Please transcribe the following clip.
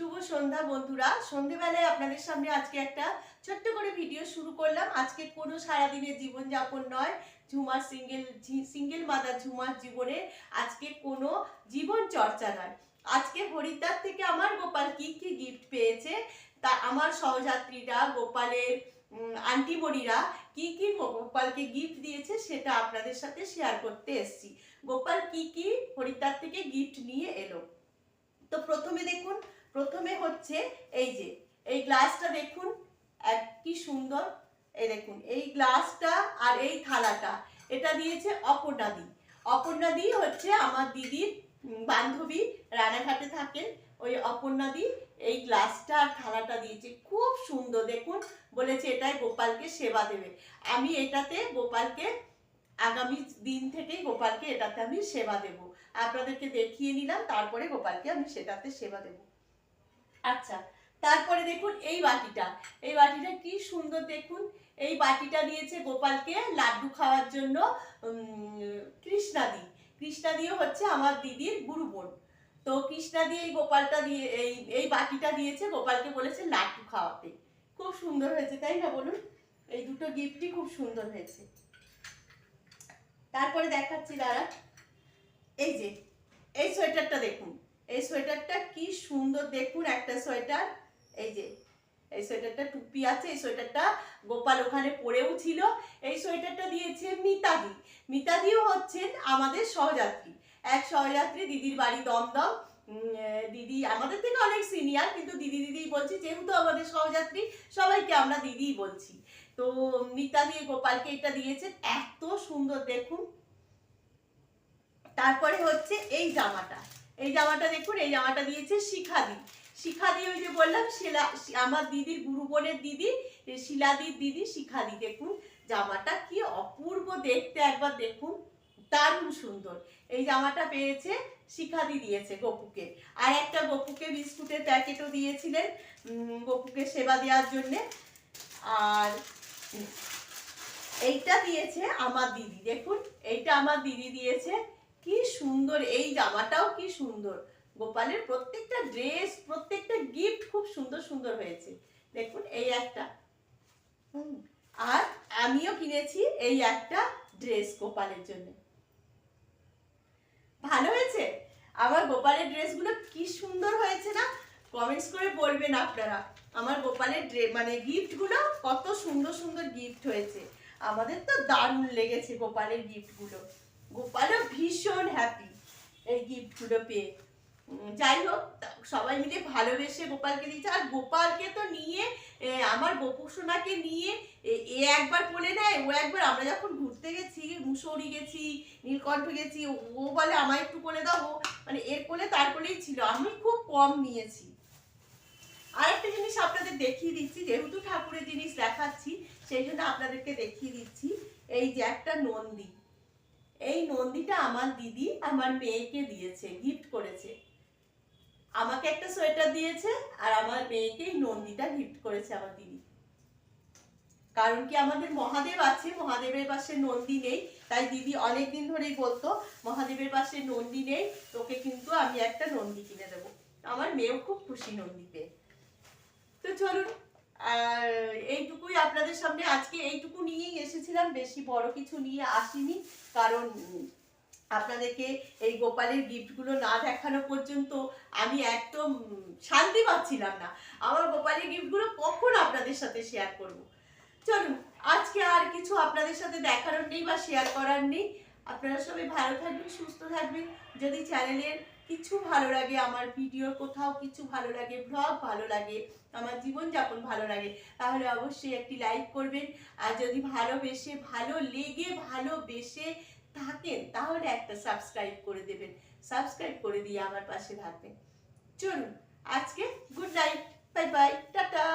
শুভ সন্ধ্যা বন্ধুরা। সন্ধেবেলায় আপনাদের সামনে আজকে একটা ছোট্ট করে ভিডিও শুরু করলাম। আজকে কোনো সারাদিনের জীবনযাপন নয়। ঝুমার সিঙ্গেল সিঙ্গেল মাদার ঝুমার জীবনে আজকে কোনো জীবন চর্চা নয়। আজকে হরিদ্বার থেকে আমার গোপাল কি কি গিফট পেয়েছে? তা আমার সহযাত্রীরা, গোপালের আন্টিমণিরা কি কি গোপালকে গিফট দিয়েছে সেটা আপনাদের সাথে শেয়ার করতে এসেছি। গোপাল কি কি হরিদ্বার থেকে গিফট নিয়ে এলো? তো প্রথমে দেখুন প্রথমে হচ্ছে এই যে, এই গ্লাসটা দেখুন এক কি সুন্দর, এই দেখুন, এই গ্লাসটা আর এই থালাটা, এটা দিয়েছে অপর্ণাদি অপর্ণাদি হচ্ছে আমার দিদির বান্ধবী, রানাঘাটে থাকেন, ওই অপর্ণাদি এই গ্লাসটা আর থালাটা দিয়েছে। খুব সুন্দর, দেখুন, বলেছে এটাই গোপালকে সেবা দেবে। আমি এটাতে গোপালকে, আগামী দিন থেকেই গোপালকে এটাতে আমি সেবা দেব। আপনাদেরকে দেখিয়ে নিলাম, তারপরে গোপালকে আমি সেটাতে সেবা দেব। আচ্ছা তারপরে দেখুন এই বাটিটা। এই বাটিটা কি সুন্দর দেখুন। এই বাটিটা দিয়েছে গোপালকে লাড্ডু খাওয়ার জন্য কৃষ্ণাদি কৃষ্ণাদিও হচ্ছে আমার দিদির গুরু বোন। তো কৃষ্ণাদি এই গোপালটা দিয়ে, এই এই বাটিটা দিয়েছে, গোপালকে বলেছে লাড্ডু খাওয়াতে। খুব সুন্দর হয়েছে, তাই না বলুন? এই দুটো গিফটই খুব সুন্দর হয়েছে। তারপরে দেখাচ্ছি দাঁড়া এই যে, এই সোয়েটারটা দেখুন। এই সোয়েটারটা কি সুন্দর, দেখুন একটা সোয়েটার। এই যে, এই সোয়েটারটা টুপি আছে, এই সোয়েটারটা গোপাল ওখানে পরেও ছিল। এই সোয়েটারটা দিয়েছে মিতাদি। মিতাদিও হচ্ছেন আমাদের সহযাত্রী। এক সহযাত্রী, দিদির বাড়ি দমদম। দিদি আমাদের থেকে অনেক সিনিয়র কিন্তু দিদি দিদি বলছি, যেহেতু আমাদের সহযাত্রী, সবাইকে আমরা দিদিই বলছি। তো মিতাদি গোপালকে এটা দিয়েছেন এত সুন্দর, দেখুন। তারপরে হচ্ছে এই জামাটা। এই জামাটা দেখুন, এই জামাটা দিয়েছে শিখাদি। শিখাদি ওই যে বললাম, শিলা আমার দিদির গুরু বোনের দিদি শিলাদির দিদি শিখাদি। দেখুন, জামাটা কি অপূর্ব দেখতে, একবার দেখুন, দারুণ সুন্দর। এই জামাটা পেয়েছে, শিখাদি দিয়েছে গপুকে। আর একটা গপুকে বিস্কুটের প্যাকেটও দিয়েছিলেন গপুকে সেবা দেওয়ার জন্যে। আর এইটা দিয়েছে আমার দিদি। দেখুন, এইটা আমার দিদি দিয়েছে। কি সুন্দর এই জামাটাও কি সুন্দর। গোপালের প্রত্যেকটা ড্রেস প্রত্যেকটা গিফট খুব সুন্দর সুন্দর হয়েছে। দেখুন, এই একটা। আর আমিও কিনেছি এই একটা ড্রেস গোপালের জন্য। ভালো হয়েছে? আমার গোপালের ড্রেসগুলো কি সুন্দর হয়েছে না? কমেন্টস করে বলবেন আপনারা। আমার গোপালের ড্রে মানে গিফটগুলো কত সুন্দর সুন্দর গিফট হয়েছে। আমাদের তো দারুণ লেগেছে গোপালের গিফটগুলো গোপালও ভীষণ হ্যাপি এই গিফটগুলো পেয়ে। যাই হোক সবাই মিলে ভালোবেসে গোপালকে দিয়েছে। আর গোপালকে তো নিয়ে আমার গোপু সোনাকে নিয়ে, এ- একবার কোলে নেয়, ও একবার। আমরা যখন ঘুরতে গেছি, মুসৌরি গেছি, নীলকণ্ঠ গেছি, ও- বলে, আমায় একটু কোলে দাও। মানে এর কোলে তার কোলেই ছিল। আমি খুব কম নিয়েছি। আরেকটা জিনিস আপনাদের দেখিয়ে দিচ্ছি, যেহেতু ঠাকুরের জিনিস দেখাচ্ছি, সেই জন্য আপনাদেরকে দেখিয়ে দিচ্ছি। এই যে একটা নন্দী। এই নন্দীটা আমার দিদি, আমার মেয়েকে দিয়েছে গিফট করেছে। আমাকে একটা সোয়েটার দিয়েছে আর আমার মেয়েকে এই নন্দীটা গিফট করেছে আমার দিদি। কারণ কি আমাদের মহাদেব আছে, মহাদেবের পাশে নন্দী নেই, তাই দিদি অনেকদিন ধরেই বলতো, মহাদেবের পাশে নন্দী নেই, তোকে কিন্তু আমি একটা নন্দী কিনে দেবো। আমার মেয়েও খুব খুশি নন্দী পেয়ে তো চলুন আর এইটুকুই আপনাদের সামনে। আজকে এইটুকু নিয়েই এসেছিলাম, বেশি বড় কিছু নিয়ে আসিনি। কারণ আপনাদেরকে এই গোপালের গিফটগুলো না দেখানো পর্যন্ত আমি একদম শান্তি পাচ্ছিলাম না। আমার গোপালের গিফটগুলো কখন আপনাদের সাথে শেয়ার করব? চলুন, আজকে আর কিছু আপনাদের সাথে দেখানোর নেই বা শেয়ার করার নেই। আপনারা সবাই ভালো থাকবেন, সুস্থ থাকবেন। যদি চ্যানেলের কিছু ভালো লাগে, আমার ভিডিও কোথাও কিছু ভালো লাগে ব্লগ ভালো লাগে, আমার জীবনযাপন ভালো লাগে, তাহলে অবশ্যই একটি লাইক করবেন। আর যদি ভালোবেসে, ভালো লেগে, ভালোবেসে থাকেন, তাহলে একটা সাবস্ক্রাইব করে দেবেন। সাবস্ক্রাইব করে দিয়ে আমার পাশে থাকবেন। চলুন, আজকে good night bye bye tata.